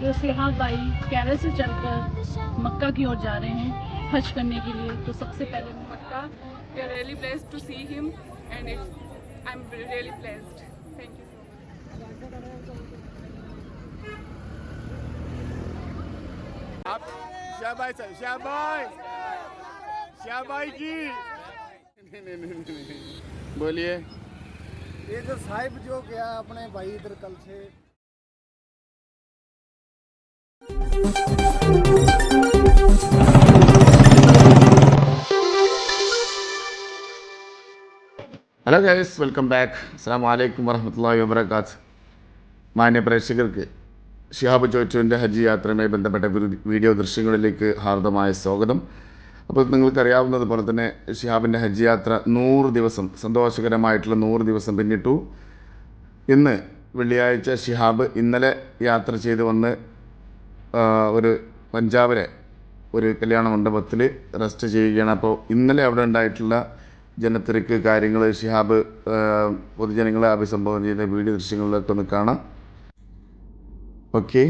तो फ़िलहाल भाई कैरे से चलकर मक्का की ओर जा रहे हैं हज करने के लिए। तो सबसे पहले Mecca really place to see him and it's I am really placed thank you आप शाबाश साहब, शाबाश शाबाश जी नहीं, नहीं, नहीं, नहीं, नहीं। बोलिए ये जो साहिब जो गया अपने भाई इधर कल से ഹലോ ഗൈസ് വെൽക്കം ബാക്ക് അസ്സാം വലൈക്കും വറഹമത്തല്ലാഹി വബർക്കാത്ത് മാന്യ പ്രേക്ഷകർക്ക് ഷിഹാബ് ചോറ്റുവിന്റെ ഹജ്ജ് യാത്രയുമായി ബന്ധപ്പെട്ട വീഡിയോ ദൃശ്യങ്ങളിലേക്ക് ഹാർദമായ സ്വാഗതം. അപ്പോൾ നിങ്ങൾക്കറിയാവുന്നത് പോലെ തന്നെ ഷിഹാബിന്റെ ഹജ്ജ് യാത്ര നൂറ് ദിവസം സന്തോഷകരമായിട്ടുള്ള നൂറ് ദിവസം പിന്നിട്ടു. ഇന്ന് വെള്ളിയാഴ്ച ഷിഹാബ് ഇന്നലെ യാത്ര ചെയ്ത് വന്ന് ഒരു പഞ്ചാബിലെ ഒരു കല്യാണ മണ്ഡപത്തിൽ റെസ്റ്റ് ചെയ്യുകയാണ്. അപ്പോൾ ഇന്നലെ അവിടെ ഉണ്ടായിട്ടുള്ള ജനത്തിരക്ക് കാര്യങ്ങൾ ഷിഹാബ് പൊതുജനങ്ങളെ അഭിസംബോധന ചെയ്ത വീഡിയോ ദൃശ്യങ്ങളിലൊക്കെ ഒന്ന് കാണാം. ഓക്കെ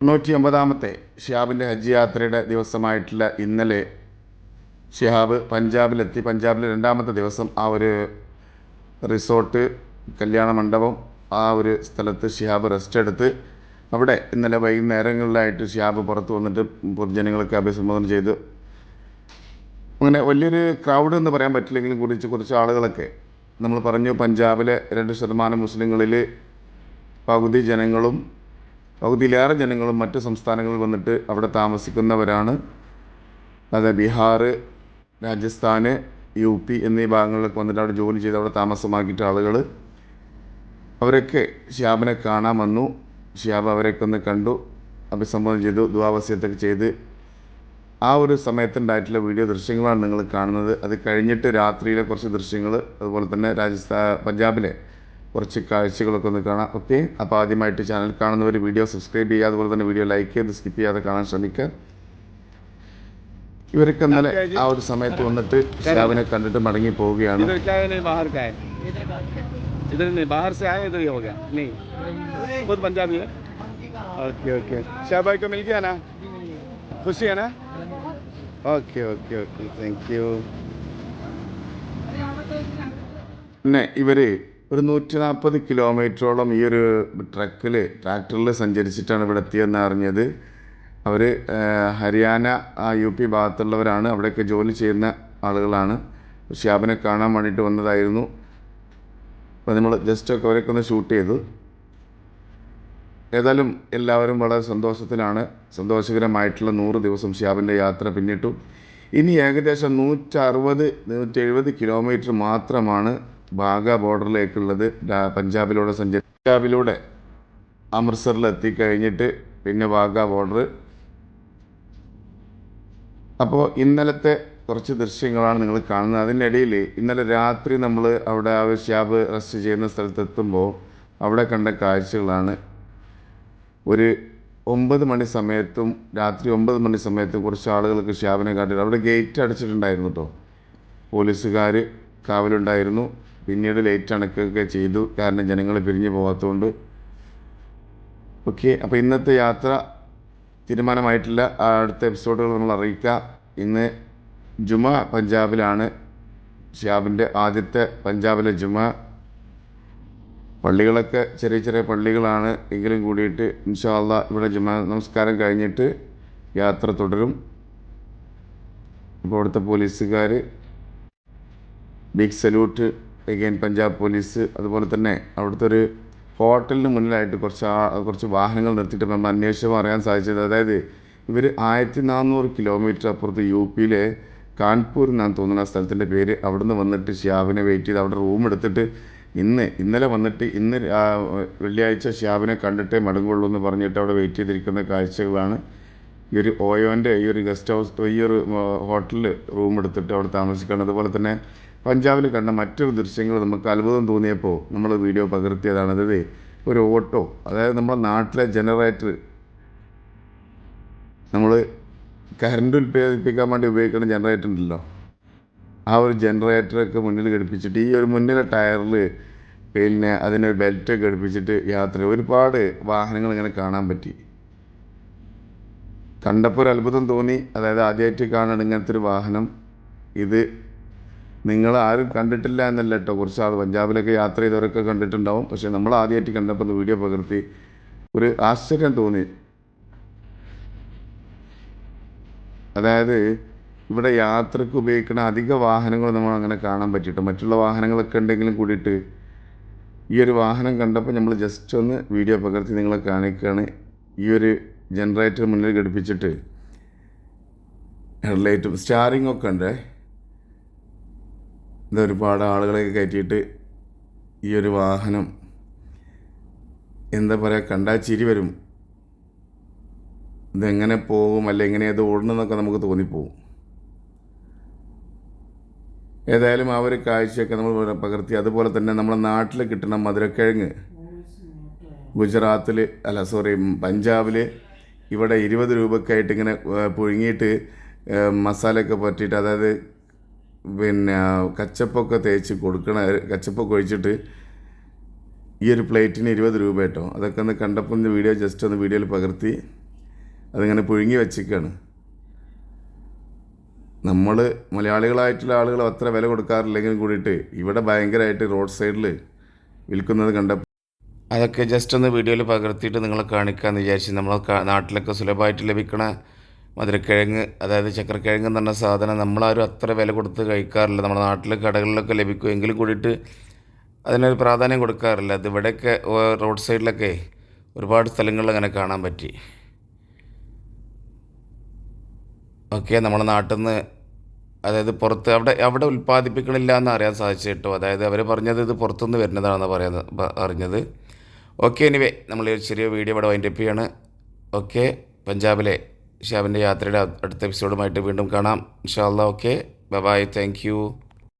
തൊണ്ണൂറ്റി ഒമ്പതാമത്തെ ഷിഹാബിന്റെ ഹജ്ജ് യാത്രയുടെ ദിവസമായിട്ടുള്ള ഇന്നലെ ഷിഹാബ് പഞ്ചാബിലെത്തി. പഞ്ചാബിലെ രണ്ടാമത്തെ ദിവസം ആ ഒരു റിസോർട്ട് കല്യാണ മണ്ഡപം ആ ഒരു സ്ഥലത്ത് ഷിഹാബ് റെസ്റ്റ് എടുത്ത് അവിടെ ഇന്നലെ വൈകുന്നേരങ്ങളിലായിട്ട് ഷിഹാബ് പുറത്ത് വന്നിട്ട് പൊതുജനങ്ങളൊക്കെ അഭിസംബോധന ചെയ്ത് അങ്ങനെ വലിയൊരു ക്രൗഡ് എന്ന് പറയാൻ പറ്റില്ലെങ്കിലും കുറിച്ച് കുറച്ച് ആളുകളൊക്കെ നമ്മൾ പറഞ്ഞു പഞ്ചാബിലെ രണ്ട് ശതമാനം മുസ്ലിങ്ങളിൽ പകുതി ജനങ്ങളും പകുതിയിലേറെ ജനങ്ങളും മറ്റ് സംസ്ഥാനങ്ങളിൽ വന്നിട്ട് അവിടെ താമസിക്കുന്നവരാണ്. അത് ബീഹാർ രാജസ്ഥാൻ യു പി എന്നീ ഭാഗങ്ങളിലൊക്കെ വന്നിട്ട് അവിടെ ജോലി ചെയ്ത് അവിടെ താമസമാക്കിയിട്ട് ആളുകൾ അവരൊക്കെ ഷിയാബിനെ കാണാൻ വന്നു. ഷിയാബ് അവരെയൊക്കെ ഒന്ന് കണ്ടു അഭിസംബോധന ചെയ്തു ദുവാവസ്യത്തൊക്കെ ചെയ്ത്. ആ ഒരു സമയത്തുണ്ടായിട്ടുള്ള വീഡിയോ ദൃശ്യങ്ങളാണ് നിങ്ങൾ കാണുന്നത്. അത് കഴിഞ്ഞിട്ട് രാത്രിയിലെ കുറച്ച് ദൃശ്യങ്ങൾ അതുപോലെ തന്നെ രാജസ്ഥാൻ പഞ്ചാബിലെ കുറച്ച് കാഴ്ചകളൊക്കെ ഒന്ന് കാണാം. ഓക്കെ? അപ്പോൾ ആദ്യമായിട്ട് ചാനൽ കാണുന്നവർ വീഡിയോ സബ്സ്ക്രൈബ് ചെയ്യുക അതുപോലെ തന്നെ വീഡിയോ ലൈക്ക് ചെയ്ത് സ്കിപ്പ് ചെയ്യാതെ കാണാൻ ശ്രമിക്കുക. ഇവരൊക്കെ ഇന്നലെ ആ ഒരു സമയത്ത് വന്നിട്ട് ഷിയാബിനെ കണ്ടിട്ട് മടങ്ങി പോവുകയാണ്. इधर क्या है नहीं बाहर का है इधर नहीं बाहर से आए इधर ही हो गया नहीं खुद पंजाबी है ओके ओके शाह भाई को मिल गया ना खुशी है ना okay okay okay thank you പിന്നെ ഇവർ ഒരു നൂറ്റി നാൽപ്പത് കിലോമീറ്ററോളം ഈ ഒരു ട്രക്കിൽ ട്രാക്ടറിൽ സഞ്ചരിച്ചിട്ടാണ് ഇവിടെ എത്തിയെന്ന് അറിഞ്ഞത് അവർ ഹരിയാന ആ യു പി ഭാഗത്തുള്ളവരാണ് അവിടെയൊക്കെ ജോലി ചെയ്യുന്ന ആളുകളാണ് ഷിയാബിനെ കാണാൻ വേണ്ടിയിട്ട് വന്നതായിരുന്നു അപ്പോൾ നമ്മൾ ജസ്റ്റൊക്കെ അവരൊക്കെ ഒന്ന് ഷൂട്ട് ചെയ്തു. ഏതായാലും എല്ലാവരും വളരെ സന്തോഷത്തിലാണ്. സന്തോഷകരമായിട്ടുള്ള നൂറ് ദിവസം ഷിയാബിന്റെ യാത്ര പിന്നിട്ടു. ഇനി ഏകദേശം നൂറ്ററുപത് നൂറ്റി എഴുപത് കിലോമീറ്റർ മാത്രമാണ് ബാഗ ബോർഡറിലേക്കുള്ളത്. പഞ്ചാബിലൂടെ സഞ്ചരി പഞ്ചാബിലൂടെ അമൃത്സറിൽ എത്തിക്കഴിഞ്ഞിട്ട് പിന്നെ വാഗ ബോർഡർ അപ്പോൾ ഇന്നലത്തെ കുറച്ച് ദൃശ്യങ്ങളാണ് നിങ്ങൾ കാണുന്നത്. അതിനിടയിൽ ഇന്നലെ രാത്രി നമ്മൾ അവിടെ ആ ഒരു ഷാബ് റെസ്റ്റ് ചെയ്യുന്ന സ്ഥലത്തെത്തുമ്പോൾ അവിടെ കണ്ട കാഴ്ചകളാണ്. ഒരു ഒമ്പത് മണി സമയത്തും രാത്രി ഒമ്പത് മണി സമയത്തും കുറച്ച് ആളുകൾക്ക് ഷാബിനെ കാട്ടി അവിടെ ഗേറ്റ് അടച്ചിട്ടുണ്ടായിരുന്നു കേട്ടോ പോലീസുകാർ കാവലുണ്ടായിരുന്നു. പിന്നീട് ലൈറ്റ് അണക്കുകയൊക്കെ ചെയ്തു. കാരണം ജനങ്ങൾ പിരിഞ്ഞു പോകാത്തതുകൊണ്ട്. ഓക്കെ അപ്പോൾ ഇന്നത്തെ യാത്ര തീരുമാനമായിട്ടില്ല. അടുത്ത എപ്പിസോഡുകൾ നമ്മൾ അറിയിക്കാം. ഇന്ന് ജുമ പഞ്ചാബിലാണ് ഷിയാബിന്റെ ആദ്യത്തെ പഞ്ചാബിലെ ജുമ. പള്ളികളൊക്കെ ചെറിയ ചെറിയ പള്ളികളാണ്. എങ്കിലും കൂടിയിട്ട് ഇൻഷാല്ല ഇവിടെ ജുമ നമസ്കാരം കഴിഞ്ഞിട്ട് യാത്ര തുടരും. ഇപ്പോൾ അവിടുത്തെ പോലീസുകാർ big salute again Punjab police. അതുപോലെ തന്നെ അവിടുത്തെ ഒരു ഹോട്ടലിന് മുന്നിലായിട്ട് കുറച്ച് കുറച്ച് വാഹനങ്ങൾ നിർത്തിയിട്ട് നമ്മൾ അന്വേഷിച്ചപ്പോൾ അറിയാൻ സാധിച്ചത്. അതായത് ഇവർ ആയിരത്തി നാനൂറ് കിലോമീറ്റർ അപ്പുറത്ത് യു പിയിലെ കാൺപൂർ എന്നാണ് തോന്നുന്ന ആ സ്ഥലത്തിന്റെ പേര്. അവിടുന്ന് വന്നിട്ട് ഷ്യാബിനെ വെയിറ്റ് ചെയ്ത് അവിടെ റൂം എടുത്തിട്ട് ഇന്ന് ഇന്നലെ വന്നിട്ട് ഇന്ന് വെള്ളിയാഴ്ച ഷ്യാബിനെ കണ്ടിട്ടേ മടങ്ങുള്ളൂ എന്ന് പറഞ്ഞിട്ട് അവിടെ വെയിറ്റ് ചെയ്തിരിക്കുന്ന കാഴ്ചകളാണ്. ഈ ഒരു ഓയോന്റെ ഈ ഒരു ഗസ്റ്റ് ഹൗസ് ഈ ഒരു ഹോട്ടലിൽ റൂം എടുത്തിട്ട് അവിടെ താമസിക്കണം. അതുപോലെ തന്നെ പഞ്ചാബിൽ കണ്ട മറ്റൊരു ദൃശ്യങ്ങൾ നമുക്ക് അത്ഭുതം തോന്നിയപ്പോൾ നമ്മൾ വീഡിയോ പകർത്തിയതാണ്. അതായത് ഒരു ഓട്ടോ അതായത് നമ്മുടെ നാട്ടിലെ ജനറേറ്റർ നമ്മൾ കറണ്ട് ഉൽപ്പാദിപ്പിക്കാൻ വേണ്ടി ഉപയോഗിക്കുന്ന ജനറേറ്റർ ഉണ്ടല്ലോ. ആ ഒരു ജനറേറ്ററൊക്കെ മുന്നിൽ ഘടിപ്പിച്ചിട്ട് ഈ ഒരു മുന്നിലെ ടയറിൽ പിന്നെ അതിനൊരു ബെൽറ്റ് ഘടിപ്പിച്ചിട്ട് യാത്ര ഒരുപാട് വാഹനങ്ങൾ ഇങ്ങനെ കാണാൻ പറ്റി. കണ്ടപ്പോൾ ഒരു അത്ഭുതം തോന്നി. അതായത് ആദ്യമായിട്ട് കാണണം ഇങ്ങനത്തെ ഒരു വാഹനം. ഇത് നിങ്ങൾ ആരും കണ്ടിട്ടില്ല എന്നല്ല കേട്ടോ. കുറച്ച് ആൾ പഞ്ചാബിലൊക്കെ യാത്ര ചെയ്തവരൊക്കെ കണ്ടിട്ടുണ്ടാവും. പക്ഷേ നമ്മൾ ആദ്യമായിട്ട് കണ്ടപ്പോൾ വീഡിയോ പകർത്തി. ഒരു ആശ്ചര്യം തോന്നി. അതായത് ഇവിടെ യാത്രയ്ക്ക് ഉപയോഗിക്കുന്ന അധിക വാഹനങ്ങൾ നമ്മൾ അങ്ങനെ കാണാൻ പറ്റിയിട്ട് മറ്റുള്ള വാഹനങ്ങളൊക്കെ ഉണ്ടെങ്കിലും കൂടിയിട്ട് ഈ ഒരു വാഹനം കണ്ടപ്പോൾ നമ്മൾ ജസ്റ്റ് ഒന്ന് വീഡിയോ പകർത്തി നിങ്ങളെ കാണിക്കുകയാണ്. ഈ ഒരു ജനറേറ്റർ മുന്നിൽ ഘടിപ്പിച്ചിട്ട് ഹെഡ്ലൈറ്റും സ്റ്റാറിംഗ് ഒക്കെ ഉണ്ട്. ഇത് ഒരുപാട് ആളുകളെയൊക്കെ കയറ്റിയിട്ട് ഈ ഒരു വാഹനം എന്താ പറയുക കണ്ടാൽ ചിരി വരും. ഇതെങ്ങനെ പോകും? അല്ല എങ്ങനെ ഇത് ഓടണമെന്നൊക്കെ നമുക്ക് തോന്നിപ്പോവും ഏതായാലും ആ ഒരു കാഴ്ചയൊക്കെ നമ്മൾ പകർത്തി. അതുപോലെ തന്നെ നമ്മുടെ നാട്ടിൽ കിട്ടുന്ന മധുരക്കിഴങ്ങ്. ഗുജറാത്തിൽ അല്ല സോറി പഞ്ചാബിൽ ഇവിടെ ഇരുപത് രൂപക്കായിട്ട് ഇങ്ങനെ പുഴുങ്ങിയിട്ട് മസാലയൊക്കെ പറ്റിയിട്ട് അതായത് പിന്നെ കച്ചപ്പൊക്കെ തേച്ച് കൊടുക്കണ കച്ചപ്പൊക്കെ ഒഴിച്ചിട്ട് ഈ ഒരു പ്ലേറ്റിന് ഇരുപത് രൂപ കേട്ടോ. അതൊക്കെ ഒന്ന് കണ്ടപ്പോൾ ഒന്ന് വീഡിയോ ജസ്റ്റ് ഒന്ന് വീഡിയോയിൽ പകർത്തി. അതിങ്ങനെ പുഴുങ്ങി വെച്ചിരിക്കുകയാണ് നമ്മൾ മലയാളികളായിട്ടുള്ള ആളുകൾ അത്ര വില കൊടുക്കാറില്ലെങ്കിലും കൂടിയിട്ട് ഇവിടെ ഭയങ്കരമായിട്ട് റോഡ് സൈഡിൽ വിൽക്കുന്നത് കണ്ടപ്പോൾ അതൊക്കെ ജസ്റ്റ് ഒന്ന് വീഡിയോയിൽ പകർത്തിയിട്ട് നിങ്ങളെ കാണിക്കാമെന്ന് വിചാരിച്ച് നമ്മളെ നാട്ടിലൊക്കെ സുലഭമായിട്ട് ലഭിക്കണ മധുരക്കിഴങ്ങ് അതായത് ചക്രക്കിഴങ്ങ് എന്ന് പറഞ്ഞ സാധനം നമ്മളാരും അത്ര വില കൊടുത്ത് കഴിക്കാറില്ല. നമ്മുടെ നാട്ടിൽ കടകളിലൊക്കെ ലഭിക്കും. എങ്കിലും കൂടിയിട്ട് അതിനൊരു പ്രാധാന്യം കൊടുക്കാറില്ല. അത് ഇവിടെയൊക്കെ റോഡ് സൈഡിലൊക്കെ ഒരുപാട് സ്ഥലങ്ങളിൽ അങ്ങനെ കാണാൻ പറ്റി. ഓക്കെ നമ്മുടെ നാട്ടിൽ നിന്ന് അതായത് പുറത്ത് അവിടെ അവിടെ ഉൽപ്പാദിപ്പിക്കണില്ല എന്ന് അറിയാൻ സാധിച്ചിട്ടു അതായത് അവർ പറഞ്ഞത് ഇത് പുറത്തുനിന്ന് വരുന്നതാണെന്ന് പറയുന്നത് അറിഞ്ഞത്. ഓക്കെ എനിവേ നമ്മൾ ഒരു ചെറിയ വീഡിയോ ഇവിടെ വൈൻഡപ്പ് ചെയ്യാണ്. ഓക്കെ പഞ്ചാബിലെ ഷാബിന്റെ യാത്രയുടെ അടുത്ത എപ്പിസോഡുമായിട്ട് വീണ്ടും കാണാം. ഇൻഷാല്ല ഓക്കെ ബൈ താങ്ക് യു